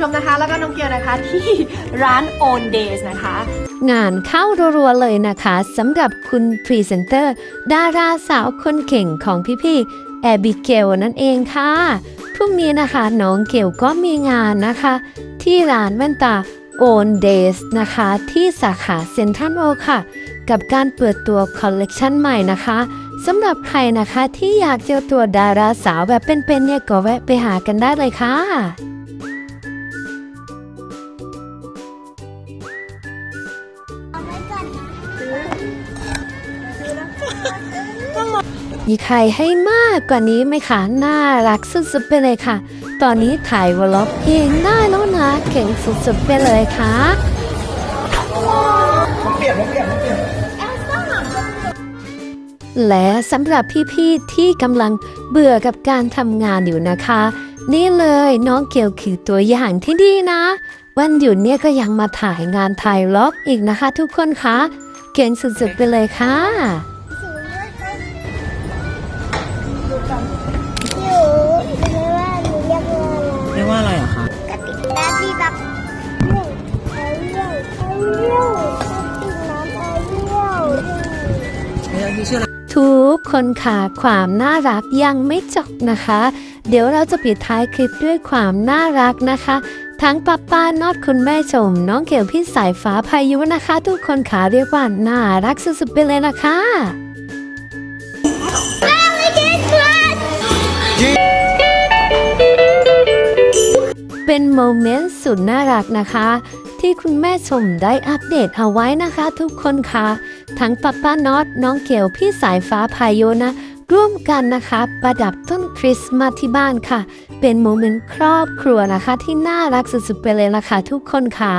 ชมนะคะ แล้วก็น้องเกียวนะคะที่ร้าน Own Days นะคะ งานเข้ารัวๆเลยนะคะสำหรับคุณพรีเซนเตอร์ ดาราสาวคนเก่งของพี่ๆแอบิเกลนั่นเองค่ะพรุ่งนี้นะคะน้องเกลก็มีงานนะคะ ที่ร้านแว่นตา Own Days นะคะ ที่สาขาเซ็นทรัลโอค่ะ กับการเปิดตัวคอลเลกชันใหม่นะคะสำหรับใครนะคะที่อยากเจอตัวดาราสาวแบบเป็นๆเนี่ยก็แวะไปหากันได้เลยค่ะ มีใครให้มากกว่านี้ไหมคะ น่ารักสุดๆไปเลยค่ะ ตอนนี้ถ่ายวอลล็อกเองได้แล้วนะ เก่งสุดๆไปเลยค่ะและสำหรับพี่ๆที่กำลังเบื่อกับการทำงานอยู่นะคะ นี่เลยน้องเกียวคือตัวอย่างที่ดีนะ วันหยุดเนี่ยก็ยังมาถ่ายงานถ่ายล็อกอีกนะคะ ทุกคนคะเก่งสุดๆไปเลยค่ะ อยู่ไม่ว่าหนูเรียกว่าอะไรเรียกว่าอะไรอะคะกติกาที่แบบเรื่องเอาเรื่องเอาเรื่องติดน้ำเอาเรื่องเรื่องที่ชื่ออะไรทุกคนค่ะความน่ารักยังไม่จบนะคะ เดี๋ยวเราจะปิดท้ายคลิปด้วยความน่ารักนะคะ ทั้งป้าป้านอดคุณแม่ชม น้องเกี่ยวพี่สายฟ้าพายุนะคะ ทุกคนค่ะเรียกว่าน่ารักสุดๆไปเลยนะคะ เป็นโมเมนต์สุดน่ารักนะคะ ที่คุณแม่ชมได้อัปเดตเอาไว้นะคะทุกคนค่ะ ทั้งป้าป้าน็อตน้องเกลพี่สายฟ้าพายุนะ ร่วมกันนะคะ ประดับต้นคริสต์มาสที่บ้านค่ะ เป็นโมเมนต์ครอบครัวนะคะ ที่น่ารักสุดๆไปเลยนะคะทุกคนค่ะ